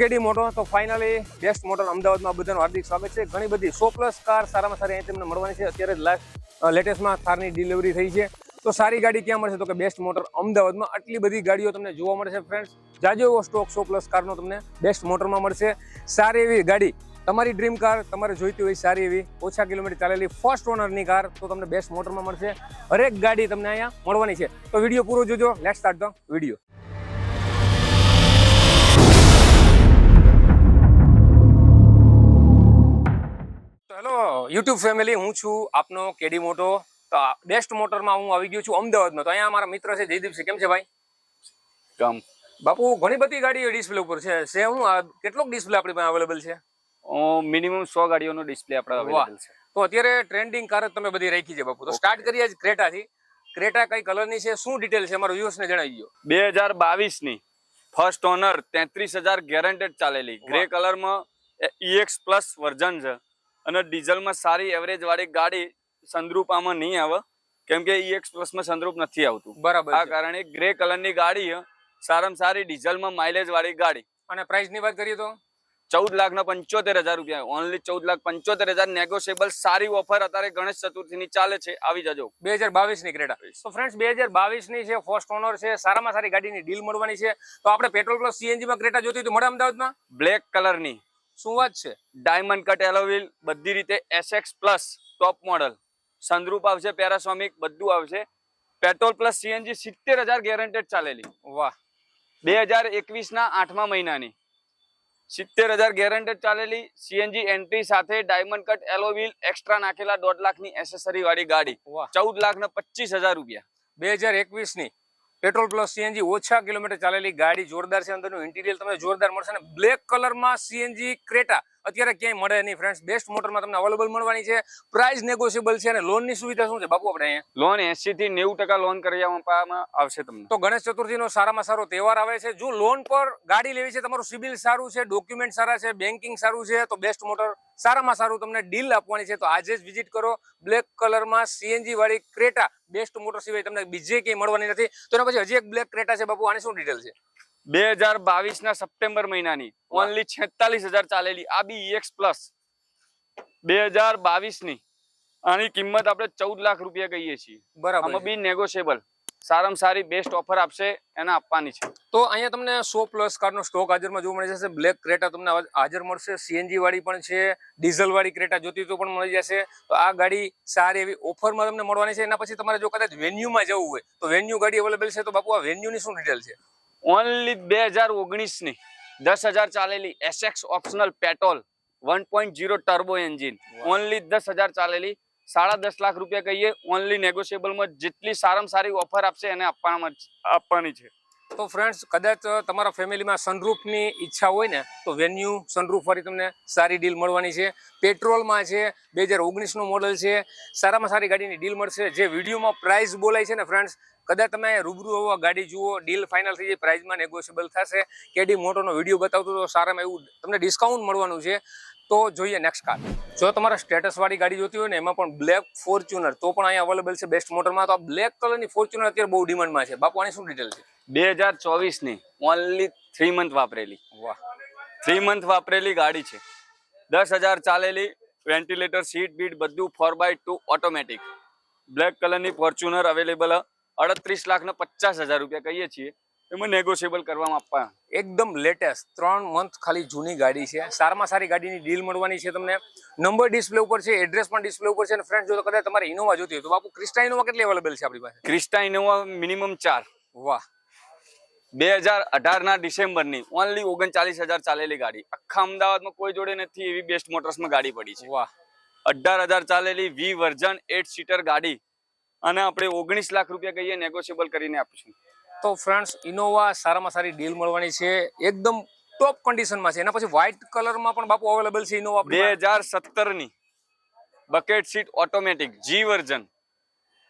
કેડી મોટો તો finally best motor અમદાવાદમાં બધાનું હાર્દિક સ્વાગત છે. ઘણી બધી સો પ્લસ કાર સારામાં સારી અહીં તમને મળવાની છે. અત્યારે જ લાસ્ટ લેટેસ્ટમાં થારની ડિલિવરી થઈ છે. તો સારી ગાડી ક્યાં મળશે? તો કે બેસ્ટ મોટર અમદાવાદમાં આટલી બધી ગાડીઓ તમને જોવા મળશે ફ્રેન્ડ્સ જાજો એવો સ્ટોક સો પ્લસ કારનો તમને બેસ્ટ મોટરમાં મળશે. સારી એવી ગાડી, તમારી ડ્રીમ કાર તમારે જોઈતી હોય સારી એવી, ઓછા કિલોમીટર ચાલેલી ફર્સ્ટ ઓનરની કાર તો તમને બેસ્ટ મોટરમાં મળશે. હરેક ગાડી તમને અહીંયા મળવાની છે. તો વીડિયો પૂરો જોજો. Let start the video YouTube family હું છું આપનો કેડી મોટો. તો બેસ્ટ મોટરમાં હું આવી ગયો છું અમદાવાદમાં તો અહીંયા મારા મિત્ર છે જયદીપસિંહ કેમ છે ભાઈ? કમ. બાપુ ઘણી બધી ગાડીઓ ડિસ્પ્લે ઉપર છે. છે હું કેટલોક ડિસ્પ્લે આપણી પાસે અવેલેબલ છે? મિનિમમ સો ગાડીઓનો ડિસ્પ્લે આપણે. અવેલેબલ છે. તો અત્યારે ટ્રેન્ડિંગ કાર તમે બધી રાખી છે બાપુ. તો સ્ટાર્ટ કરીએ જ ક્રેટાથી. ક્રેટા કઈ કલરની છે? શું ડિટેલ છે? અમારા વ્યુઅર્સને જણાવી દો બે હજાર બાવીસની ફર્સ્ટ ઓનર તેત્રીસ હજાર ગેરંટેડ ચાલેલી. ગ્રે કલરમાં ઈએક્સ પ્લસ વર્ઝન છે. અને ડીઝલમાં સારી એવરેજ વાળી ગાડી સંદ્રુપ આમાં નહીં આવે. કેમ કે ઈએક્સ પ્લસમાં સંદ્રુપ નથી આવતું. બરાબર આ. કારણે ગ્રે કલરની ગાડી. સારામાં સારી ડીઝલમાં માઇલેજ વાળી ગાડી. અને પ્રાઇસની વાત કરીએ તો? ચૌદ લાખ ના પંચોતેર હજાર રૂપિયા. ઓનલી ચૌદ લાખ પંચોતેર હજાર નેગોશિયેબલ સારી ઓફર અત્યારે ગણેશ ચતુર્થી ની ચાલે છે. આવી જજો. બે હજાર બાવીસની ક્રેટા તો ફ્રેન્ડ્સ બે હજાર બાવીસની છે ફર્સ્ટ ઓનર છે સારામાં સારી ગાડીની ડીલ મળવાની છે. તો આપણે પેટ્રોલ પ્લસ સીએનજી માં ક્રેટા જોતી હતી મળે અમદાવાદમાં? બ્લેક કલરની શું વાત છે? ડાયમંડ કટ એલોવિલ બધી રીતે SX plus top model sunroof આવશે પેરાસોમિક બધું આવશે. પેટ્રોલ પ્લસ સીએનજી સિત્તેર હજાર ગેરંટેડ ચાલેલી. વાહ. બે હજાર એકવીસના આઠમા મહિનાની. સિત્તેર હજાર ગેરંટેડ ચાલેલી. સીએનજી એન્ટ્રી સાથે diamond cut alloy wheel extra નાખેલા દોઢ લાખની એસેસરી વાળી ગાડી. વાહ. ચૌદ લાખ ને પચીસ હજાર રૂપિયા. બે હજાર એકવીસની પેટ્રોલ પ્લસ સીએનજી ઓછા કિલોમીટર ચાલેલી ગાડી જોરદાર છે. અંદરનું ઇન્ટિરિયર તમને જોરદાર મળશે અને બ્લેક કલરમાં સીએનજી ક્રેટા અત્યારે ક્યાંય મળે નહીં ફ્રેન્ડ્સ બેસ્ટ મોટરમાં તમને અવેલેબલ મળવાની છે. પ્રાઇસ નેગોશિયેબલ છે અને લોનની સુવિધા શું છે? બાપુ આપણે અહીંયા. લોન એસી થી નેવું ટકા લોન કરી આપવામાં આવશે તમને. તો ગણેશ ચતુર્થીનો સારામાં સારો તહેવાર આવે છે. જો લોન પર ગાડી લેવી છે તમારું સિબિલ સારું છે ડોક્યુમેન્ટ સારા છે બેન્કિંગ સારું છે તો બેસ્ટ મોટર સારામાં સારું તમને ડીલ આપવાની છે. તો આજે જ વિઝિટ કરો. બ્લેક કલરમાં સીએનજી વાળી ક્રેટા બેસ્ટ મોટર સિવાય તમને બીજે ક્યાંય મળવાની નથી. તો એના પછી હજી એક બ્લેક ક્રેટા છે બાપુ. આની શું ડિટેલ છે? બે હજાર બાવીસ ના સપ્ટેમ્બર મહિનાની ઓનલી છેતાલીસ હજાર ચાલેલી. આ બી ઈએક્સ પ્લસ બે હજાર બાવીસની આની કિંમત આપણે ચૌદ લાખ રૂપિયા કહીએ છીએ. બરાબર આમાં બી નેગોશિયેબલ સારામાં સારી બેસ્ટ ઓફર આપશે એને આપવાની છે. તો અહીંયા તમને સો પ્લસ કારનો સ્ટોક હાજરમાં જોવા મળી જશે. બ્લેક ક્રેટા તમને હાજર મળશે. સીએનજી વાળી પણ છે ડીઝલ વાળી ક્રેટા જોતી તો પણ મળી જશે. તો આ ગાડી સારી એવી ઓફરમાં તમને મળવાની છે. એના પછી તમારે જો કદાચ વેન્યુમાં જવું હોય તો વેન્યુ ગાડી અવેલેબલ છે. તો બાપુ આ વેન્યુની શું ડિટેલ છે? ઓનલી બે હજાર ઓગણીસની દસ હજાર ચાલેલી SX optional petrol one point zero turbo engine. Only દસ હજાર ચાલેલી. સાડા દસ લાખ રૂપિયા કહીએ ઓનલી નેગોશિયેબલમાં જેટલી સારામાં સારી ઓફર આપશે એને આપવામાં આપવાની છે. તો ફ્રેન્ડ્સ કદાચ તમારા ફેમિલીમાં સનરૂફની ઈચ્છા હોય ને, તો વેન્યુ સનરૂફ વાળી તમને સારી ડીલ મળવાની છે. પેટ્રોલમાં છે, બે હજાર ઓગણીસનું મોડલ છે. સારામાં સારી ગાડીની ડીલ મળશે. જે વિડીયોમાં પ્રાઇસ બોલાય છે ને ફ્રેન્ડ્સ કદાચ તમે રૂબરૂ હોવા ગાડી જુઓ ડીલ ફાઇનલ થઈ જાય પ્રાઇઝમાં નેગોશિયેબલ થશે. કેડી મોટોનો વીડિયો બતાવતો તો સારામાં એવું તમને ડિસ્કાઉન્ટ મળવાનું છે. તો જોઈએ નેક્સ્ટ કાર જો તમારે સ્ટેટસ વાળી ગાડી જોતી હોય ને, એમાં પણ બ્લેક ફોર્ચ્યુનર તો પણ અહીંયા અવેલેબલ છે બેસ્ટ મોટરમાં તો આ બ્લેક કલરની ફોર્ચ્યુનર અત્યારે બહુ ડિમાન્ડમાં છે. બાપુ, આની શું ડિટેલ છે? બે હજાર ચોવીસની ઓનલી થ્રી મંથ વાપરેલી. વાહ. થ્રી મંથ વાપરેલી ગાડી છે. દસ હજાર ચાલેલી વેન્ટિલેટર સીટ બીટ બધું four by two automatic black કલરની ફોર્ચ્યુનર અવેલેબલ અડત્રીસ લાખ ને પચાસ હજાર રૂપિયા કહીએ છીએ. એમાં નેગોશિયેબલ કરવામાં આપવા. એકદમ લેટેસ્ટ ત્રણ મંથ ખાલી જૂની ગાડી છે. સારામાં સારી ગાડીની ડીલ મળવાની છે તમને. નંબર ડિસ્પ્લે ઉપર છે એડ્રેસ પણ ડિસ્પ્લે ઉપર છે અને ફ્રેન્ડ જો કદાચ તમારે ઇનોવા જોતી હોય તો બાપુ ક્રિસ્ટા ઇનોવા કેટલી અવેલેબલ છે આપણી પાસે? ક્રિસ્ટા ઇનોવા મિનિમમ ચાર. વાહ. બે હજાર અઢારના ડિસેમ્બરની ઓનલી ઓગણચાલીસ હજાર ચાલેલી ગાડી. આખા અમદાવાદમાં કોઈ જોડે નથી એવી બેસ્ટ મોટર્સમાં ગાડી પડી છે. વાહ. અઢાર હજાર ચાલેલી વી વર્ઝન એટ સીટર ગાડી. અને આપણે ઓગણીસ લાખ રૂપિયા કહીએ નેગોશિયેબલ કરીને આપીશું. તો ફ્રેન્ડ્સ ઇનોવા સારામાં સારી ડીલ મળવાની છે. એકદમ ટોપ કન્ડિશનમાં છે. એના પછી વ્હાઇટ કલરમાં પણ બાપુ અવેલેબલ છે ઇનોવા બે હજાર સત્તરની bucket seat automatic G version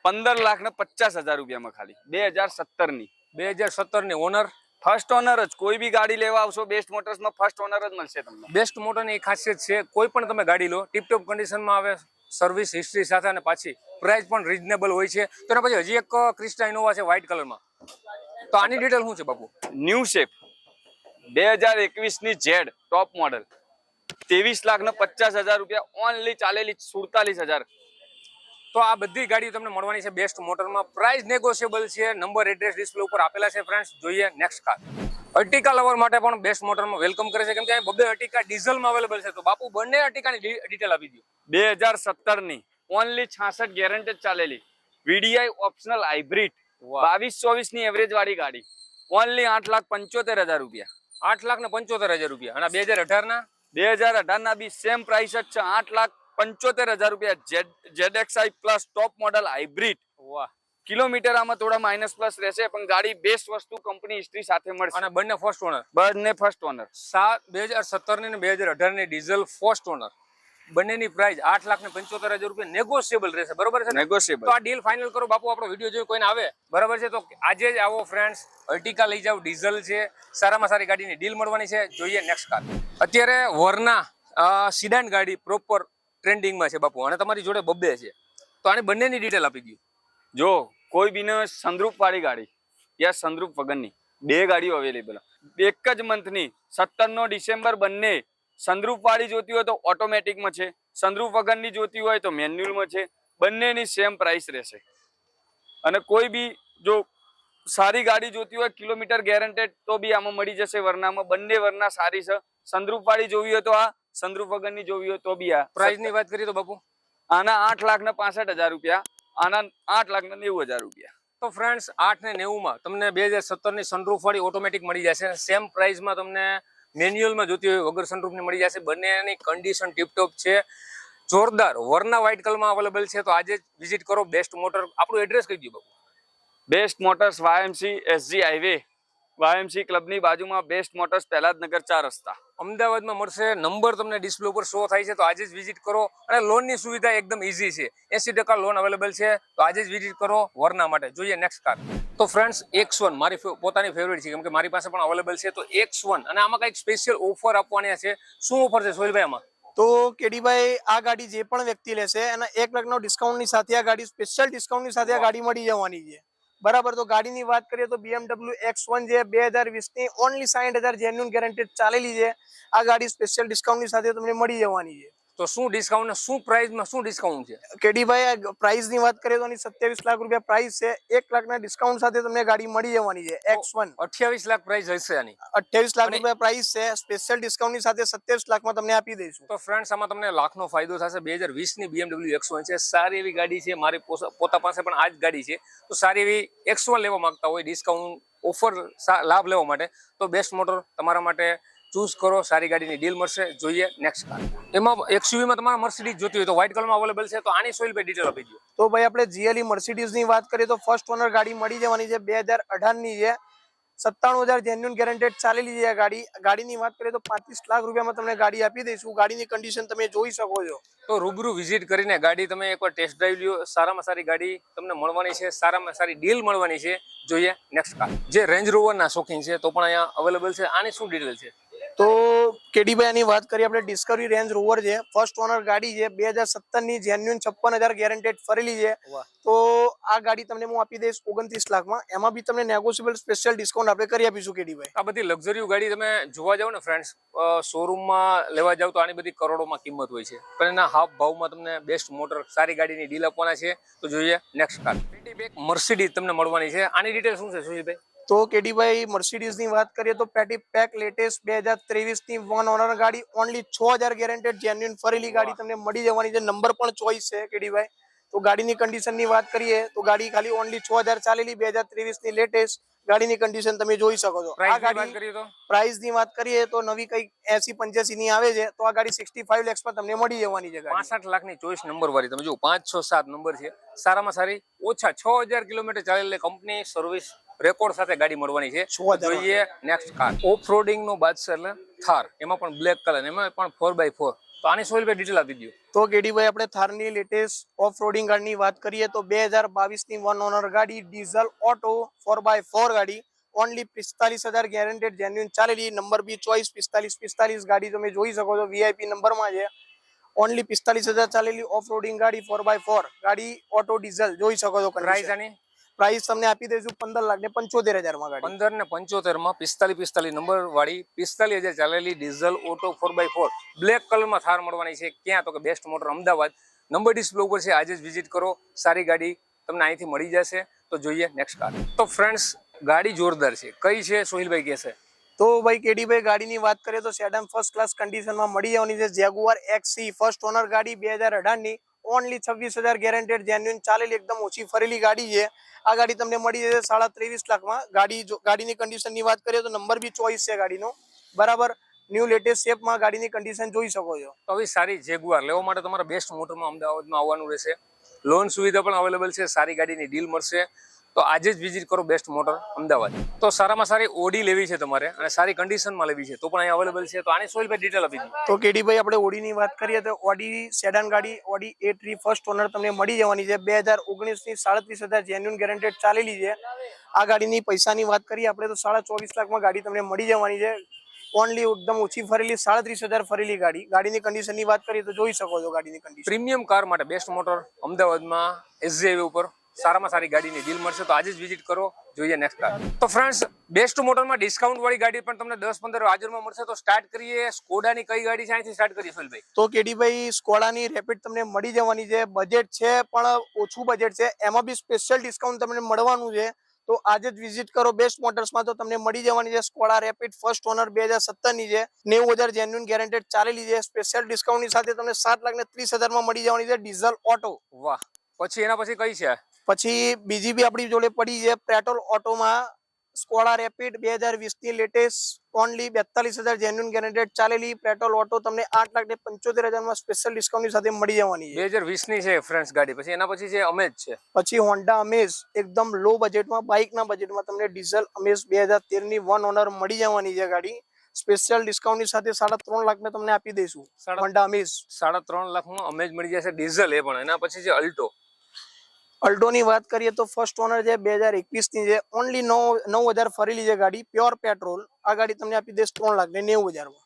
પંદર લાખ ને પચાસ હજાર રૂપિયામાં ખાલી. બે હજાર સત્તરની બે હજાર સત્તરની ઓનર ફર્સ્ટ ઓનર જ. કોઈ બી ગાડી લેવા આવશો બેસ્ટ મોટર્સમાં ફર્સ્ટ ઓનર જ મળશે તમને. બેસ્ટ મોટરની એક ખાસિયત છે કોઈ પણ તમે ગાડી લો ટીપટોપ કન્ડિશનમાં આવે સર્વિસ હિસ્ટ્રી સાથે અને પાછી પ્રાઇસ પણ રિઝનેબલ હોય છે. તો પછી હજી એક ક્રિસ્ટા ઇનોવા છે વ્હાઇટ કલરમાં તો આની ડિટેલ શું છે બાપુ? ન્યૂ શેપ બે હજાર એકવીસની જેડ ટોપ મોડલ ત્રેવીસ લાખ ને પચાસ હજાર રૂપિયા ઓનલી ચાલેલી સુડતાલીસ હજાર. તો આ બધી ગાડીઓ તમને મળવાની છે બેસ્ટ મોટરમાં. પ્રાઇસ નેગોશિયેબલ છે. નંબર એડ્રેસ ડિસ્પ્લે ઉપર આપેલા છે ફ્રેન્ડ્સ જોઈએ નેક્સ્ટ કાર અર્ટિકા લવર માટે પણ બેસ્ટ મોટરમાં વેલકમ કરે છે. કેમ કે બબે અર્ટિકા ડીઝલમાં અવેલેબલ છે. તો બાપુ બંને અર્ટિકાની ડિટેલ આપી દો બે હજાર સત્તરની. ઓનલી છાસઠ ગેરંટેડ ચાલેલી. વીડીઆઈ ઓપ્શનલ હાઇબ્રિડ બાવીસ ચોવીસની એવરેજ વાળી ગાડી. ઓનલી આઠ લાખ પંચોતેર હજાર રૂપિયા. આઠ લાખ ને પંચોતેર હજાર રૂપિયા. અને બે હજાર અઢાર ના બે હજાર અઢાર ના બી સેમ પ્રાઇસ જ છે. આઠ લાખ પંચોતેર હજાર રૂપિયા. Z Z XI plus top model hybrid. વાહ. કિલોમીટર આમાં થોડા માઇનસ પ્લસ રહેશે પણ ગાડી બેસ્ટ વસ્તુ કંપની હિસ્ટ્રી સાથે મળશે. અને બંને ફર્સ્ટ ઓનર બંને ફર્સ્ટ ઓનર સાત બે હજાર સત્તરની બે હજાર અઢારની ડીઝલ ફર્સ્ટ ઓનર બંનેની પ્રાઇસ આઠ લાખ ને પંચોતેર હજાર રૂપિયા નેગોશિયેબલ રહેશે. બરોબર છે? નેગોશિયેબલ તો આ ડીલ ફાઇનલ કરો. બાપુ આપણો વીડિયો જોઈ કોઈને આવે? બરાબર છે? તો આજે જ આવો ફ્રેન્ડ્સ અર્ટિકા લઈ જાઓ. ડીઝલ છે. સારામાં સારી ગાડીની ડીલ મળવાની છે. જોઈએ નેક્સ્ટ કાર અત્યારે વરના સિડાન ગાડી પ્રોપર ટ્રેન્ડિંગમાં છે બાપુ. અને તમારી જોડે બબ્બે છે. તો આની બંનેની ડિટેલ આપી દઉં જો, કોઈ બીને સંદ્રુપ વાળી ગાડી. યા સંદ્રુપ વગરની. બે ગાડીઓ અવેલેબલ એક જ મંથની સત્તરનો ડિસેમ્બર બંને સંદ્રુપ વાળી જોતી હોય તો ઓટોમેટિકમાં છે. સંદ્રુપ વગરની જોતી હોય તો મેન્યુઅલમાં છે. બંનેની સેમ પ્રાઇસ રહેશે. અને કોઈ બી જો સારી ગાડી જોતી હોય, કિલોમીટર ગેરંટેડ તો બી આમાં મળી જશે. વરનામાં બંને વરના સારી છે સંદ્રુપવાળી જોવી હોય તો આ સંદ્રુપ વગરની જોવી હોય તો બી આ. પ્રાઇસની વાત કરીએ તો બાપુ? આના આઠ લાખ ને પાસઠ હજાર રૂપિયા આના આઠ લાખ ને નેવું હજાર રૂપિયા. તો ફ્રેન્ડ્સ આઠ ને નેવુંમાં તમને બે હજાર સત્તરની સનરૂફ વાળી ઓટોમેટિક મળી જશે સેમ પ્રાઇસમાં તમને મેન્યુઅલમાં જોતી હોય વગર સનરૂફની મળી જશે. બંનેની કન્ડિશન ટીપટોપ છે. જોરદાર. વરના વ્હાઇટ કલરમાં અવેલેબલ છે. તો આજે વિઝિટ કરો. બેસ્ટ મોટર આપણું એડ્રેસ કહી દઉં બાપુ. Best motors YMC SG highway YMC ક્લબની બાજુમાં બેસ્ટ મોટર્સ પહેલાદ નગર ચાર રસ્તા. અમદાવાદમાં મળશે નંબર તમને ડિસ્પ્લે ઉપર શો થાય છે તો આજે જ વિઝિટ કરો. અને લોનની સુવિધા એકદમ ઇઝી છે. એસી ટકા લોન અવેલેબલ છે તો આજે જ વિઝિટ કરો વરના માટે. જોઈએ નેક્સ્ટ કાર તો ફ્રેન્ડ્સ એક્સ વન મારી પોતાની ફેવરેટ છે કેમ કે મારી પાસે પણ અવેલેબલ છે તો એક્સ વન અને આમાં કંઈક સ્પેશિયલ ઓફર આપવાની છે. શું ઓફર છે સોહિલભાઈ આમાં? તો કેડીભાઈ આ ગાડી જે પણ વ્યક્તિ લેશે એના એક લાખનો ડિસ્કાઉન્ટની સાથે આ ગાડી સ્પેશિયલ ડિસ્કાઉન્ટની સાથે આ ગાડી મળી જવાની છે. બરાબર, તો ગાડીની વાત કરીએ તો BMW X1 જે બે હજાર ઓન્લી ઓનલી સાઠ હજાર જેન્યુન ગેરંટેડ ચાલેલી છે. આ ગાડી સ્પેશિયલ ડિસ્કાઉન્ટની સાથે તમને મળી જવાની છે. તો શું ડિસ્કાઉન્ટ શું પ્રાઇસમાં શું ડિસ્કાઉન્ટ છે? કેડીભાઈ પ્રાઇસની વાત કરીએ તો સત્યાવીસ લાખ રૂપિયા પ્રાઇસ છે. એક લાખના ડિસ્કાઉન્ટ સાથે તમને ગાડી મળી જવાની છે X1 અઠ્યાવીસ લાખ પ્રાઇસ હશે આની. અઠ્યાવીસ લાખ રૂપિયા પ્રાઇસ છે સ્પેશિયલ ડિસ્કાઉન્ટની સાથે સત્યાવીસ લાખમાં તમને આપી દઈશું. તો ફ્રેન્ડ્સ આમાં તમને લાખનો ફાયદો થશે. બે હજાર વીસની BMW X1 છે. સારી એવી ગાડી છે. મારી પોતા પાસે પણ આ જ ગાડી છે. તો સારી એવી X1 લેવા માંગતા હોય ડિસ્કાઉન્ટ ઓફર લાભ લેવા માટે તો બેસ્ટ મોટર તમારા માટે ચૂઝ કરો સારી ગાડીની ડીલ મળશે જોઈએ નેક્સ્ટ કાર એમાં એક્સયુવીમાં તમારે મર્સિડીઝ જોતી હોય તો વ્હાઇટ કલરમાં અવેલેબલ છે તો આની સોઇલ ભાઈ ડિટેલ આપી દો. તો ભાઈ આપણે જીએલઈ મર્સિડીઝની વાત કરીએ તો ફર્સ્ટ ઓનર ગાડી મળી જવાની છે બે હજાર અઢારની છે. સત્તાણું હજાર જેન્યુન ગેરંટેડ ચાલેલી છે આ ગાડી. ગાડીની વાત કરીએ તો પાંત્રીસ લાખ રૂપિયામાં તમને ગાડી આપી દઈશું. ગાડીની કન્ડિશન તમે જોઈ શકો છો. તો રૂબરૂ વિઝિટ કરીને ગાડી તમે એકવાર ટેસ્ટ ડ્રાઈવ લ્યો. સારામાં સારી ગાડી તમને મળવાની છે સારામાં સારી ડીલ મળવાની છે. જોઈએ નેક્સ્ટ કાર જે રેન્જ રોવરના શોખીન છે તો પણ અહીંયા અવેલેબલ છે. આની શું ડિટેલ છે? તો કેડીભાઈ આની વાત કરીએ આપણે ડિસ્કવરી રેન્જ રોવર છે ફર્સ્ટ ઓનર ગાડી છે બે હજાર સત્તરની જેન્યુન છપ્પન હજાર ગેરંટેડ ફરેલી છે. તો આ ગાડી તમને હું આપી દઈશ ઓગણત્રીસ લાખમાં. એમાં બી તમને નેગોશિયેબલ સ્પેશિયલ ડિસ્કાઉન્ટ આપણે કરી આપીશું કેડીભાઈ. આ બધી લક્ઝરી ગાડી તમે જોવા જાવ ને ફ્રેન્ડ્સ શોરૂમમાં લેવા જાવ તો આની બધી કરોડોમાં કિંમત હોય છે. પણ એના હાફ ભાવમાં તમને બેસ્ટ મોટર સારી ગાડીની ડીલ આપવાના છે. તો જોઈએ નેક્સ્ટ કાર મર્સિડીઝ તમને મળવાની છે. આની ડિટેલ શું છે સુજીભાઈ તો કેડીભાઈ મર્સિડીઝની વાત કરીએ તો પેટી પેક લેટેસ્ટ બે હજાર ત્રેવીસની વન ઓનર ગાડી ઓનલી છ હજાર ગેરંટેડ જેન્યુન ફરેલી ગાડી તમને મળી જવાની છે. નંબર પણ ચોઈસ છે કેડીભાઈ. તો ગાડીની કન્ડિશનની વાત કરીએ તો ગાડી ખાલી ઓનલી છ હજાર ચાલેલી બે હજાર ત્રેવીસની લેટેસ્ટ ગાડીની કન્ડિશન તમે જોઈ શકો છો. આ પ્રાઇસ ગાડી કરીએ પ્રાઇસની વાત કરીએ તો નવી કઈ એસી પંચ્યાસી ની આવે છે તો આ ગાડી સિક્સટી ફાઈવ લેક્સ પર તમને મળી જવાની છે પાંસઠ લાખની ચોઈસ નંબર વાળી તમે જો પાંચ છ સાત નંબર છે. સારામાં સારી ઓછા છ હજાર કિલોમીટર ચાલેલી કંપની સર્વિસ રેકોર્ડ સાથે ગાડી મળવાની છે. 6000 જોઈએ નેક્સ્ટ કાર ઓફ રોડિંગ નો બાદશાહ એટલે થાર. એમાં પણ બ્લેક કલર એમાં પણ ફોર બાય ફોર તો આની સોલ ભાઈ ડિટેલ આપી દો તો કેડીભાઈ આપણે થારની લેટેસ્ટ ઓફ રોડિંગ ગાડીની વાત કરીએ તો બે હજાર બાવીસની વન ઓનર ગાડી diesel auto four by four ગાડી. ઓનલી પિસ્તાલીસ હજાર ગેરંટેડ જેન્યુન ચાલેલી. નંબર બી ચોઈસ પિસ્તાલીસ પિસ્તાલીસ ગાડી તમે જોઈ શકો છો વીઆઈપી નંબરમાં છે. ઓનલી પિસ્તાલીસ હજાર ચાલેલી ઓફ રોડિંગ ગાડી ફોર બાય ફોર ગાડી ઓટો ડીઝલ જોઈ શકો છો પ્રાઇસ આની? પ્રાઇસ તમને આપી દઈશું પંદર લાખ ને પંચોતેર હજારમાં ગાડી. પંદર ને પંચોતેરમાં પિસ્તાલીસ પિસ્તાલીસ નંબર વાળી પિસ્તાલીસ હજાર ચાલેલી diesel auto four by four black કલરમાં થાર મળવાની છે ક્યાં? તો કે best motor Ahmedabad. Number display ઉપર છે આજે જ વિઝિટ કરો. સારી ગાડી તમને અહીંથી મળી જશે. તો જોઈએ નેક્સ્ટ કાર તો ફ્રેન્ડ્સ ગાડી જોરદાર છે. કઈ છે? સોહિલભાઈ કહેશે. તો ભાઈ કેડીભાઈ ગાડીની વાત કરીએ તો સેડમ ફર્સ્ટ ક્લાસ કન્ડિશનમાં મળી જવાની છે. જેગુઆર એક્સી ફર્સ્ટ ઓનર ગાડી બે હજાર અઢારની. ઓનલી છવ્વીસ હજાર ગેરંટેડ જેન્યુન ચાલેલી એકદમ ઓછી ફરેલી ગાડી છે. આ ગાડી તમને મળી જશે સાડા ત્રેવીસ લાખમાં. ગાડી જો, ગાડીની કન્ડિશનની વાત કરીએ તો નંબર બી ચોઈસ છે ગાડીનો. બરાબર? ન્યૂ લેટેસ્ટ શેપમાં ગાડીની કન્ડિશન જોઈ શકો છો. તો આવી સારી જેગુઆર લેવા માટે તમારે બેસ્ટ મોટરમાં અમદાવાદમાં આવવાનું રહેશે. લોન સુવિધા પણ અવેલેબલ છે, સારી ગાડીની ડીલ મળશે. તો આજે જ વિઝિટ કરો બેસ્ટ મોટર અમદાવાદ. તો સારામાં સારી ઓડી લેવી છે તમારે અને સારી કન્ડિશનમાં લેવી છે તો પણ અહીંયા અવેલેબલ છે. તો આની સોહિલભાઈ ડિટેલ આપી દીધી તો કેડીભાઈ આપણે ઓડીની વાત કરીએ તો ઓડી સેડાન ગાડી Audi A three first owner તમને મળી જવાની છે. બે હજાર ઓગણીસની સાડત્રીસ હજાર જેન્યુન ગેરંટેડ ચાલેલી છે. આ ગાડીની પૈસાની વાત કરીએ આપણે તો સાડા ચોવીસ લાખમાં ગાડી તમને મળી જવાની છે. ઓનલી એકદમ ઓછી ફરેલી સાડત્રીસ હજાર ફરેલી ગાડી. ગાડીની કન્ડિશનની વાત કરીએ તો જોઈ શકો છો ગાડીની કન્ડિશન પ્રીમિયમ કાર માટે બેસ્ટ મોટર અમદાવાદમાં એસજી હાઈવે ઉપર. સારામાં સારી ગાડીની ડીલ મળશે તો આજે જ વિઝિટ કરો જોઈએ નેક્સ્ટ કાર તો ફ્રેન્ડ્સ બેસ્ટ મોડલમાં ડિસ્કાઉન્ટ વાળી ગાડી પણ તમને દસ પંદર હાજરમાં મળશે. તો સ્ટાર્ટ કરીએ. સ્કોડાની કઈ ગાડી છે? અહીંથી સ્ટાર્ટ કરીએ સોહિલભાઈ તો કેડીભાઈ સ્કોડાની રેપિડ તમને મળી જવાની છે. બજેટ છે પણ ઓછું બજેટ છે. એમાં બી સ્પેશિયલ ડિસ્કાઉન્ટ તમને મળવાનું છે. તો આજે જ વિઝિટ કરો. બેસ્ટ મોટર્સમાં તો તમને મળી જવાની છે. સ્કોડા રેપિડ ફર્સ્ટ ઓનર બે સત્તરની છે. નેવું હજાર જેન્યુન ગેરંટેડ ચાલેલી છે. સ્પેશિયલ ડિસ્કાઉન્ટની સાથે તમને સાત લાખ ને ત્રીસ હજારમાં મળી જવાની છે. ડીઝલ ઓટો વાહ. પછી એના પછી કઈ છે? પછી બીજી બી આપણી જોડે પડી છે પેટ્રોલ ઓટોમાં સ્કોડા રેપિડ બે હજાર વીસની લેટેસ્ટ ઓનલી બેતાલીસ હજાર જેન્યુન ગેરંટેડ ચાલેલી પેટ્રોલ ઓટો તમને આઠ લાખ ને પંચોતેર હજારમાં સ્પેશિયલ ડિસ્કાઉન્ટની સાથે મળી જવાની છે. બે હજાર વીસની છે ફ્રેન્ડ્સ ગાડી. પછી એના પછી છે અમેજ છે. પછી હોન્ડા અમેઝ એકદમ લો બજેટમાં બાઇકના બજેટમાં તમને ડીઝલ અમેઝ બે હજાર તેરની વન ઓનર મળી જવાની છે ગાડી. સ્પેશિયલ ડિસ્કાઉન્ટની સાથે સાડા ત્રણ લાખ તમને આપી દઈશું હોન્ડા અમેઝ સાડા ત્રણ લાખમાં અમેજ મળી જશે ડીઝલ એ પણ. એના પછી છે અલ્ટો અલ્ટોની વાત કરીએ તો ફર્સ્ટ ઓનર છે બે હજાર એકવીસની છે ઓનલી નવ નવ હજાર ફરેલી છે ગાડી પ્યોર પેટ્રોલ આ ગાડી તમને આપી દઈશ ત્રણ લાખ ને નેવું હજારમાં.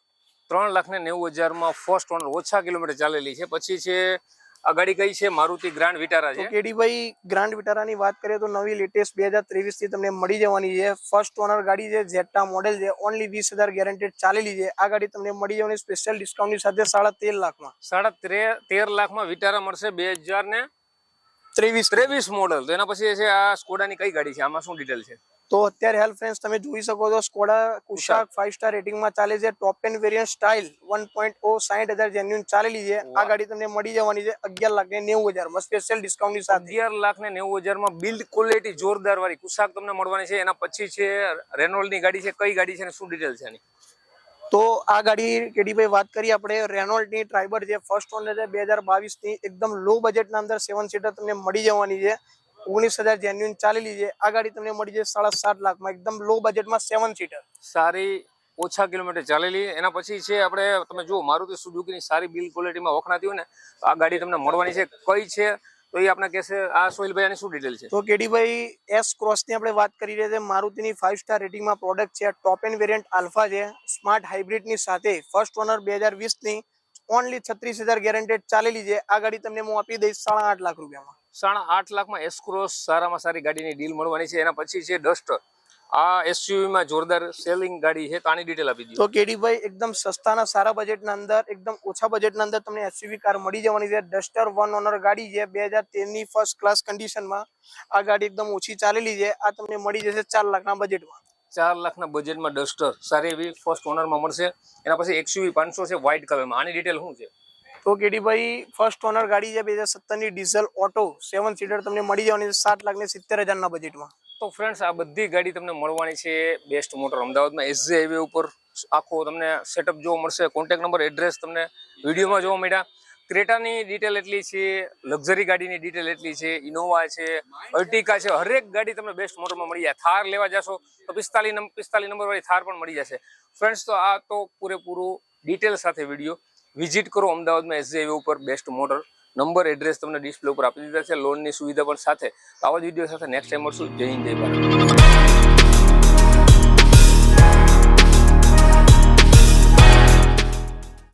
ત્રણ લાખ ને નેવું હજારમાં ફર્સ્ટ ઓનર ઓછા કિલોમીટર ચાલેલી છે. પછી છે આ ગાડી કઈ છે? મારુતિ ગ્રાન્ડ વિટારા છે. કેડીભાઈ ગ્રાન્ડ વિટારાની વાત કરીએ તો નવી લેટેસ્ટ બે હજાર ત્રેવીસથી તમને મળી જવાની છે. ફર્સ્ટ ઓનર ગાડી છે ઝેટા મોડેલ છે ઓનલી વીસ હજાર ગેરંટેડ ચાલેલી છે. આ ગાડી તમને મળી જવાની સ્પેશિયલ ડિસ્કાઉન્ટની સાથે સાડા તેર લાખમાં. સાડા ત્રે- તેર લાખમાં વિટારા મળશે બે હજાર ને ત્રેવીસ ત્રેવીસ મોડલ તો એના પછી છે આ સ્કોડાની કઈ ગાડી છે? આમાં શું ડિટેલ છે? તો અત્યારે હેલ્પ ફ્રેન્ડ્સ તમે જોઈ શકો છો સ્કોડા કુશાક ફાઈવ સ્ટાર રેટિંગમાં ચાલે છે. Top ten variant style one point o સાઈઠ હજાર જેન્યુન ચાલેલી છે. આ ગાડી તમને મળી જવાની છે અગિયાર લાખ ને નેવું હજારમાં સ્પેશિયલ ડિસ્કાઉન્ટની સાથે. અગિયાર લાખ ને નેવું હજારમાં બિલ્ડ ક્વોલિટી જોરદાર વાળી કુશાક તમને મળવાની છે. એના પછી છે રેનોલ્ડની ગાડી છે. કઈ ગાડી છે અને શું ડિટેલ છે એની? તો આ ગાડી કેડીભાઈ વાત કરીએ આપણે રેનોલ્ડની ટ્રાઈબર છે ફર્સ્ટ ઓનર છે, બે હજાર બાવીસની એકદમ લો બજેટના અંદર સેવન સીટર તમને મળી જવાની છે. ઓગણીસ હજાર જેન્યુન ચાલેલી છે. આ ગાડી તમને મળી જાય સાડા સાત લાખમાં, એકદમ લો બજેટમાં સેવન સીટર સારી ઓછા કિલોમીટર ચાલેલી. એના પછી છે આપણે, તમે જુઓ, મારુતિ સુઝુકીની સારી બિલ્ડ ક્વોલિટીમાં વખણાતી હોય ને, આ ગાડી તમને મળવાની છે. કઈ છે? તો એ આપણા કેસે આ સોહિલભાઈ આની શું ડિટેલ છે? તો કેડીભાઈ એસ ક્રોસની આપણે વાત કરી રહ્યા છે. મારુતિની ફાઈવ સ્ટાર રેટિંગમાં પ્રોડક્ટ છે. ટોપ એન્ડ વેરિયન્ટ આલ્ફા છે. સ્માર્ટ હાઇબ્રિડની સાથે ફર્સ્ટ ઓનર બે હજાર વીસની ઓનલી છત્રીસ હજાર ગેરંટેડ ચાલેલી છે. આ ગાડી તમને હું આપી દઈશ સાડા આઠ લાખ રૂપિયામાં. સાડા આઠ લાખમાં એસક્રોસ સારામાં સારી ગાડીની ડીલ મળવાની છે. એના પછી છે ડસ્ટર આ એસયુવી માં જોરદાર સેલિંગ ગાડી છે તો આની ડિટેલ આપી દીધી તો કેડીભાઈ એકદમ સસ્તાના સારા બજેટના અંદર એકદમ ઓછા બજેટના અંદર તમને એસયુવી કાર મળી જવાની છે. ડસ્ટર વન ઓનર ગાડી છે બે હજાર તેરની ફર્સ્ટ ક્લાસ કન્ડિશનમાં આ ગાડી એકદમ ઓછી ચાલેલી છે. આ તમને મળી જશે ચાર લાખના બજેટમાં ચાર લાખના બજેટમાં ડસ્ટર સારી એવી ફર્સ્ટ ઓનરમાં મળશે. એના પછી એક્સયુવી પાંચસો છે વ્હાઇટ કલરમાં આની ડિટેલ શું છે? તો કેડીભાઈ ફર્સ્ટ ઓનર ગાડી છે બે હજાર સત્તરની ડીઝલ ઓટો સેવન સીટર તમને મળી જવાની છે સાત લાખ ને સિત્તેર હજારના બજેટમાં તો ફ્રેન્ડ્સ આ બધી ગાડી તમને મળવાની છે. બેસ્ટ મોટર અમદાવાદમાં એસજે હાઈવે ઉપર. આખો તમને સેટઅપ જોવા મળશે. કોન્ટેક્ટ નંબર એડ્રેસ તમને વિડીયોમાં જોવા મળ્યા. ક્રેટાની ડિટેલ એટલી છે લક્ઝરી ગાડીની ડિટેલ એટલી છે ઇનોવા છે અર્ટિકા છે. હરેક ગાડી તમને બેસ્ટ મોટરમાં મળી જાય. થાર લેવા જશો તો પિસ્તાલીસ પિસ્તાલીસ નંબરવાળી થાર પણ મળી જશે. ફ્રેન્ડ્સ તો આ તો પૂરેપૂરું ડિટેલ સાથે વીડિયો. વિઝિટ કરો અમદાવાદમાં એસજે હાઈવે ઉપર. બેસ્ટ મોટર નંબર એડ્રેસ તમને ડિસ્પ્લે ઉપર આપી દીધા છે. લોનની સુવિધા પણ સાથે. આવા જ વીડિયો સાથે નેક્સ્ટ ટાઈમ મળશું. જય હિન્દ, જય ભારત.